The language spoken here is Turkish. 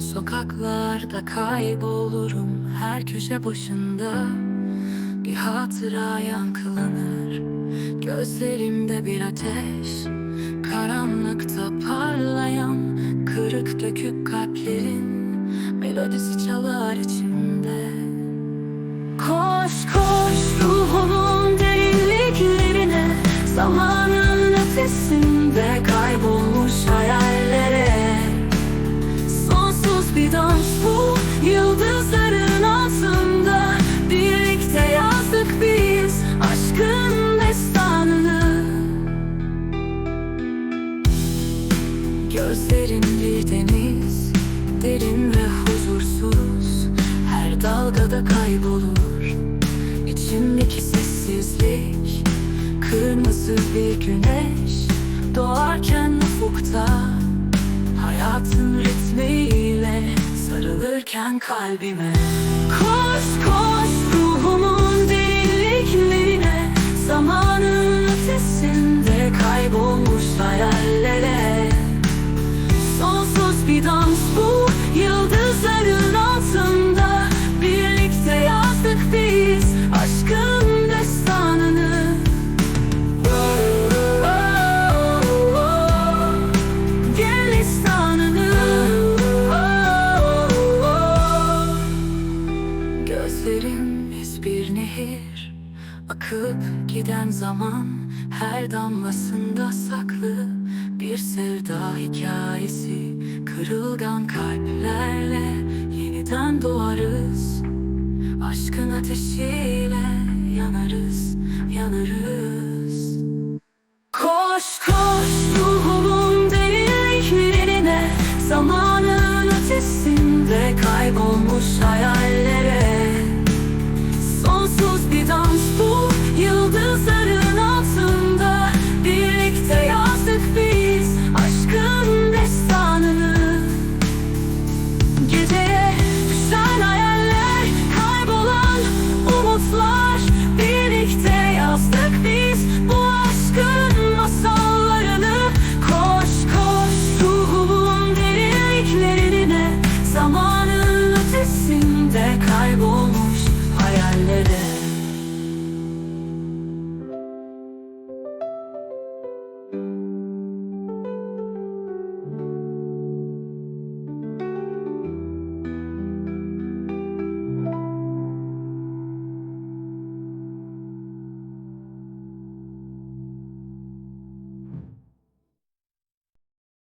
sokaklarda kaybolurum Her köşe başında bir hatıra yankılanır. Gözlerimde bir ateş Karanlıkta parlayan Kırık dökük kalplerin Melodisi çalar içimde. Koş koş ruhumun derinliklerine Zamanın ötesinde bir dans bu Yıldızların altında. Birlikte yazdık biz Aşkın destanını. Gözlerin bir deniz Derin ve huzursuz. Her dalgada kaybolur. İçimdeki sessizlik Kırmızı bir güneş Doğarken ufukta. Hayatın ritmiyle sarılırken kalbime. Koş bir nehir Akıp giden zaman Her damlasında saklı Bir sevda hikayesi. Kırılgan kalplerle Yeniden doğarız. Aşkın ateşiyle yanarız Yanarız yıldızların altında Birlikte yazdık biz aşkın destanını. Geceye düşen hayaller, kaybolan umutlar Birlikte yazdık biz bu